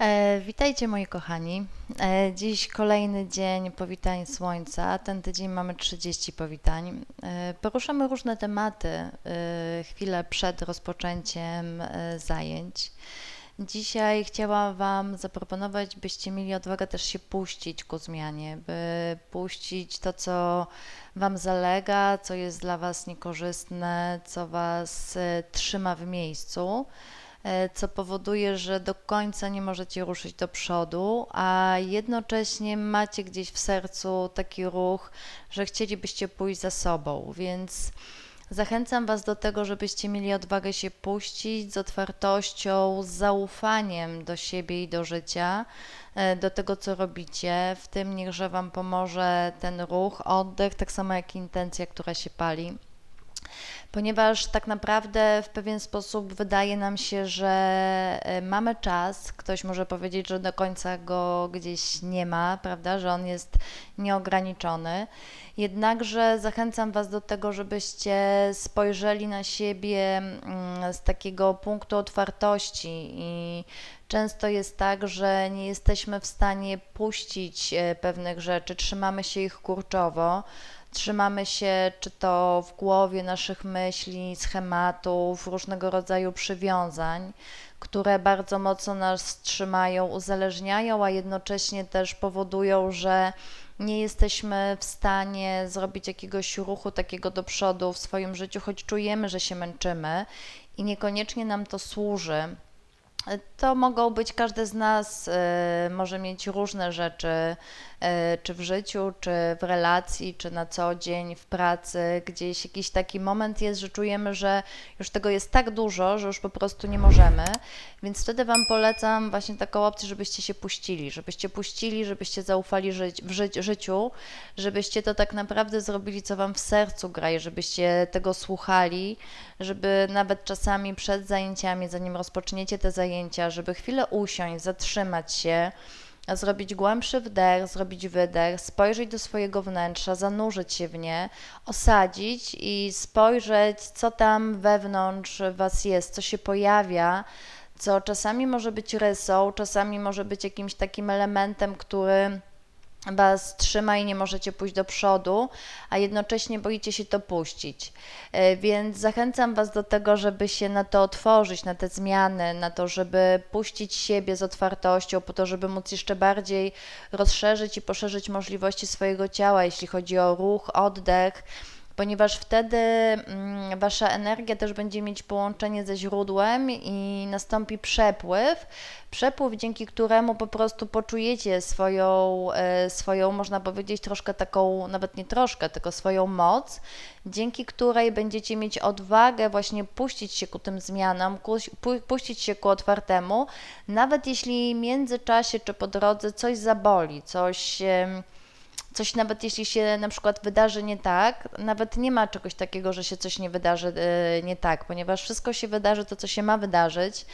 E, witajcie moi kochani. E, dziś kolejny dzień powitań słońca. Ten tydzień mamy 30 powitań. E, poruszamy różne tematy chwilę przed rozpoczęciem zajęć. Dzisiaj chciałam Wam zaproponować, byście mieli odwagę też się puścić ku zmianie, by puścić to, co Wam zalega, co jest dla Was niekorzystne, co Was trzyma w miejscu co powoduje, że do końca nie możecie ruszyć do przodu, a jednocześnie macie gdzieś w sercu taki ruch, że chcielibyście pójść za sobą, więc zachęcam Was do tego, żebyście mieli odwagę się puścić z otwartością, z zaufaniem do siebie i do życia, e, do tego, co robicie. W tym niechże Wam pomoże ten ruch, oddech, tak samo jak intencja, która się pali ponieważ tak naprawdę w pewien sposób wydaje nam się, że e, mamy czas. Ktoś może powiedzieć, że do końca go gdzieś nie ma, prawda, że on jest nieograniczony. Jednakże zachęcam Was do tego, żebyście spojrzeli na siebie mm, z takiego punktu otwartości i często jest tak, że nie jesteśmy w stanie puścić e, pewnych rzeczy, trzymamy się ich kurczowo trzymamy się, czy to w głowie naszych myśli, schematów, różnego rodzaju przywiązań, które bardzo mocno nas trzymają, uzależniają, a jednocześnie też powodują, że nie jesteśmy w stanie zrobić jakiegoś ruchu takiego do przodu w swoim życiu, choć czujemy, że się męczymy i niekoniecznie nam to służy. To mogą być, każdy z nas y, może mieć różne rzeczy, y, czy w życiu, czy w relacji, czy na co dzień, w pracy. Gdzieś jakiś taki moment jest, że czujemy, że już tego jest tak dużo, że już po prostu nie możemy. Więc wtedy Wam polecam właśnie taką opcję, żebyście się puścili, żebyście puścili, żebyście zaufali żyć, w ży życiu, żebyście to tak naprawdę zrobili, co Wam w sercu gra i żebyście tego słuchali, żeby nawet czasami przed zajęciami, zanim rozpoczniecie te zajęcia, żeby chwilę usiąść, zatrzymać się, zrobić głębszy wdech, zrobić wydech, spojrzeć do swojego wnętrza, zanurzyć się w nie, osadzić i spojrzeć, co tam wewnątrz Was jest, co się pojawia, co czasami może być rysą, czasami może być jakimś takim elementem, który Was trzyma i nie możecie pójść do przodu, a jednocześnie boicie się to puścić. E, więc zachęcam Was do tego, żeby się na to otworzyć, na te zmiany, na to, żeby puścić siebie z otwartością, po to, żeby móc jeszcze bardziej rozszerzyć i poszerzyć możliwości swojego ciała, jeśli chodzi o ruch, oddech ponieważ wtedy mm, wasza energia też będzie mieć połączenie ze źródłem i nastąpi przepływ. Przepływ, dzięki któremu po prostu poczujecie swoją, e, swoją, można powiedzieć, troszkę taką, nawet nie troszkę, tylko swoją moc, dzięki której będziecie mieć odwagę właśnie puścić się ku tym zmianom, puścić się ku otwartemu, nawet jeśli w międzyczasie czy po drodze coś zaboli, coś coś nawet jeśli się na przykład wydarzy nie tak, nawet nie ma czegoś takiego, że się coś nie wydarzy e, nie tak, ponieważ wszystko się wydarzy to, co się ma wydarzyć.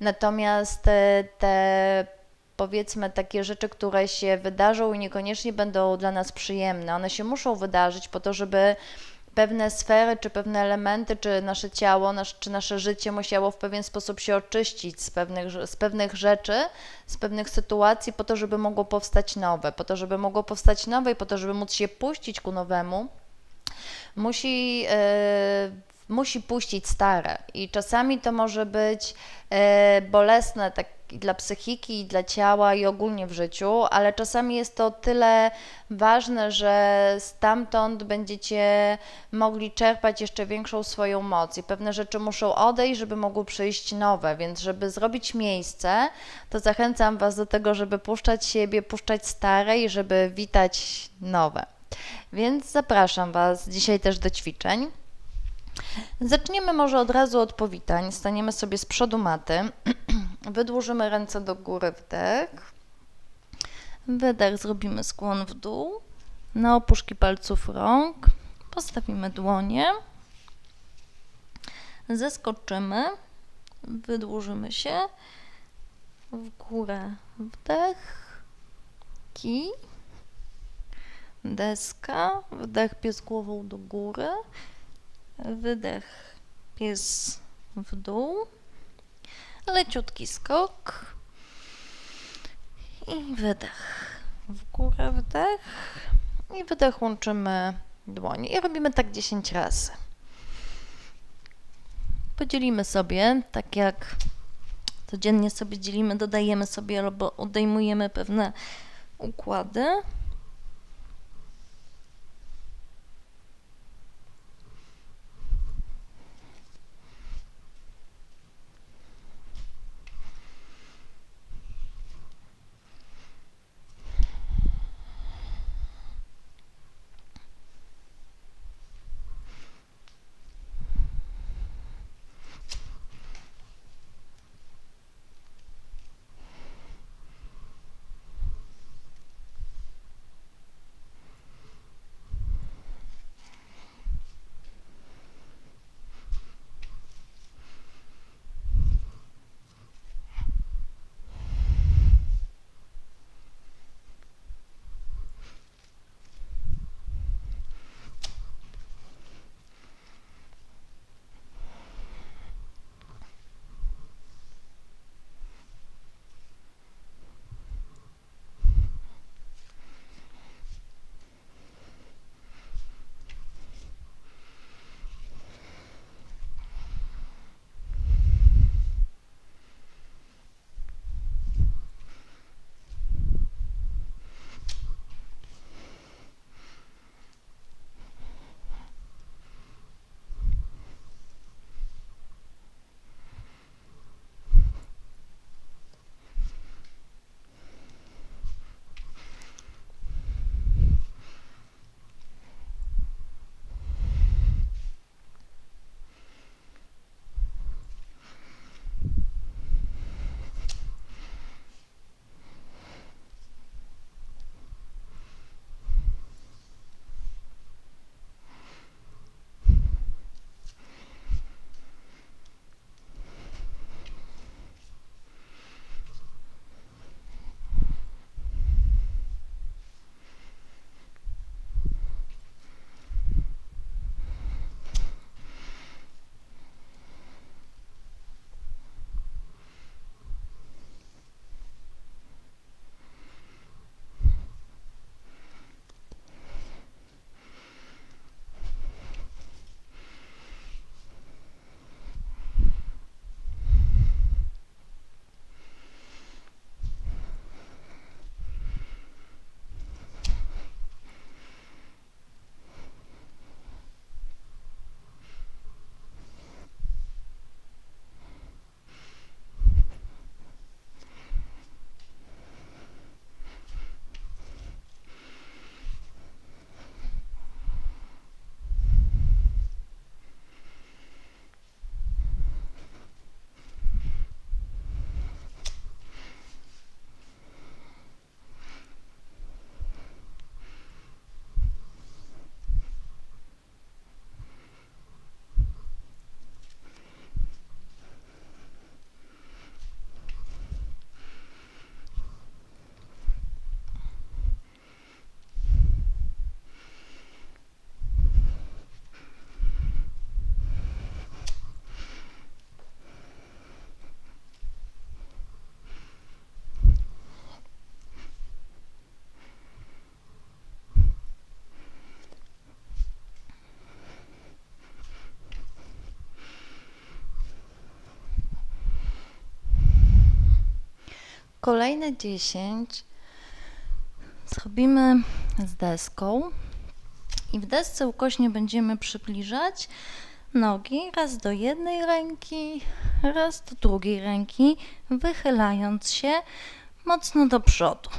Natomiast te, te powiedzmy takie rzeczy, które się wydarzą i niekoniecznie będą dla nas przyjemne, one się muszą wydarzyć po to, żeby pewne sfery, czy pewne elementy, czy nasze ciało, nasz, czy nasze życie musiało w pewien sposób się oczyścić z pewnych, z pewnych rzeczy, z pewnych sytuacji, po to, żeby mogło powstać nowe, po to, żeby mogło powstać nowe i po to, żeby móc się puścić ku nowemu, musi. Yy, musi puścić stare i czasami to może być e, bolesne tak i dla psychiki, i dla ciała, i ogólnie w życiu, ale czasami jest to tyle ważne, że stamtąd będziecie mogli czerpać jeszcze większą swoją moc i pewne rzeczy muszą odejść, żeby mogły przyjść nowe, więc żeby zrobić miejsce, to zachęcam Was do tego, żeby puszczać siebie, puszczać stare i żeby witać nowe. Więc zapraszam Was dzisiaj też do ćwiczeń. Zaczniemy może od razu od powitań. Staniemy sobie z przodu maty. Wydłużymy ręce do góry, wdech. Wydech, zrobimy skłon w dół. Na opuszki palców rąk postawimy dłonie. Zeskoczymy. Wydłużymy się. W górę wdech. Kij. Deska. Wdech pies głową do góry. Wydech pies w dół leciutki skok. I wydech. W górę wdech. I wydech łączymy dłonie. I robimy tak 10 razy. Podzielimy sobie, tak jak codziennie sobie dzielimy, dodajemy sobie albo odejmujemy pewne układy. Kolejne 10 zrobimy z deską i w desce ukośnie będziemy przybliżać nogi raz do jednej ręki, raz do drugiej ręki, wychylając się mocno do przodu.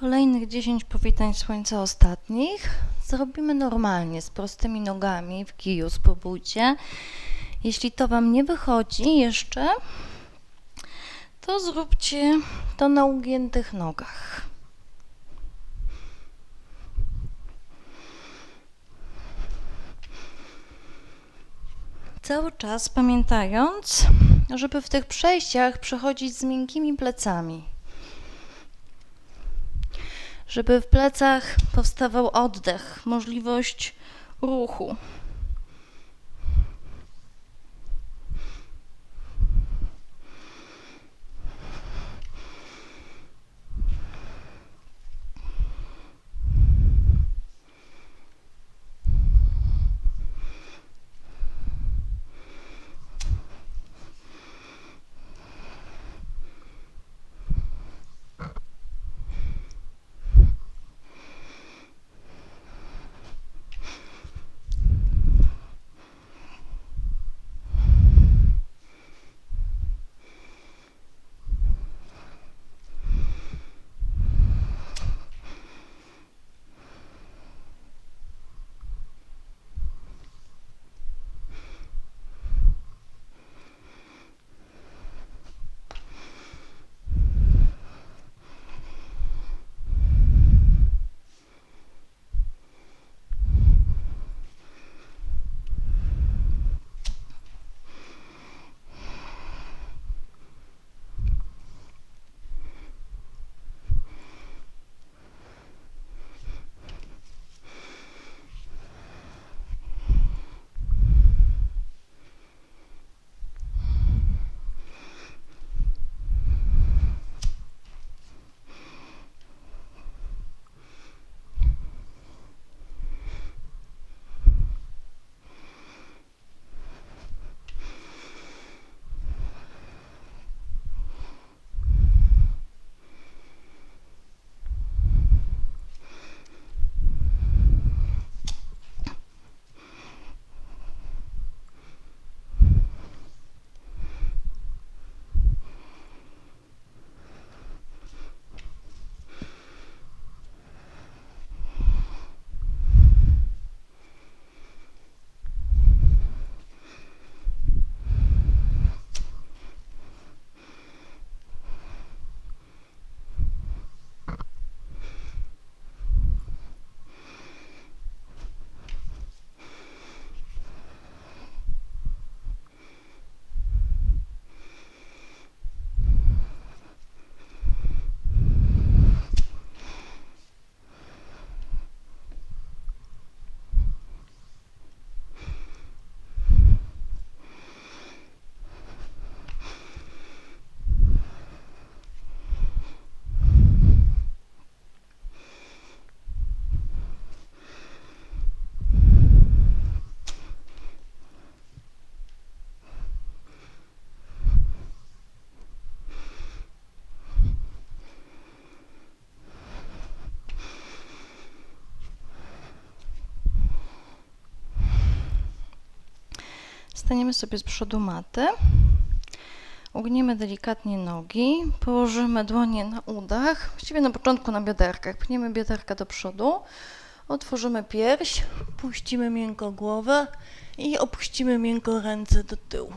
Kolejnych 10 powitań słońca ostatnich zrobimy normalnie, z prostymi nogami w kiju. Spróbujcie. Jeśli to Wam nie wychodzi jeszcze, to zróbcie to na ugiętych nogach. Cały czas pamiętając, żeby w tych przejściach przechodzić z miękkimi plecami. Żeby w plecach powstawał oddech, możliwość ruchu. Staniemy sobie z przodu maty. Ugniemy delikatnie nogi, położymy dłonie na udach, właściwie na początku na bioderkach. Pchniemy bioderka do przodu, otworzymy pierś, puścimy miękko głowę i opuścimy miękko ręce do tyłu.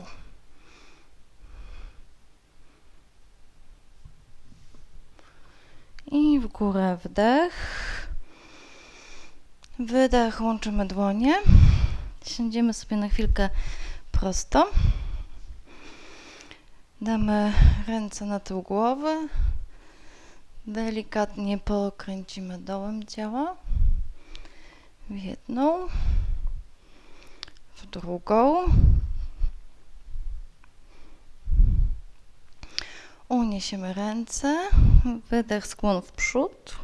I w górę wdech. Wydech, łączymy dłonie. Siądziemy sobie na chwilkę prosto. Damy ręce na tył głowy. Delikatnie pokręcimy dołem ciała. W jedną, w drugą. Uniesiemy ręce. Wydech, skłon w przód.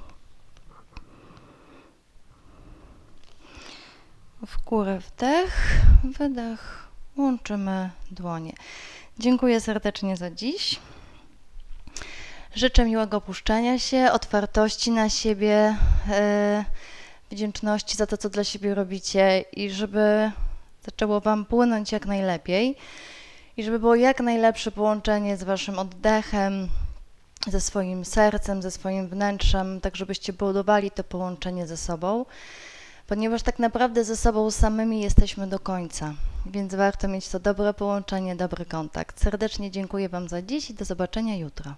W górę wdech, wydech. Łączymy dłonie. Dziękuję serdecznie za dziś. Życzę miłego puszczania się, otwartości na siebie, e, wdzięczności za to, co dla siebie robicie i żeby zaczęło Wam płynąć jak najlepiej i żeby było jak najlepsze połączenie z Waszym oddechem, ze swoim sercem, ze swoim wnętrzem, tak żebyście budowali to połączenie ze sobą, ponieważ tak naprawdę ze sobą samymi jesteśmy do końca, więc warto mieć to dobre połączenie, dobry kontakt. Serdecznie dziękuję Wam za dziś i do zobaczenia jutro.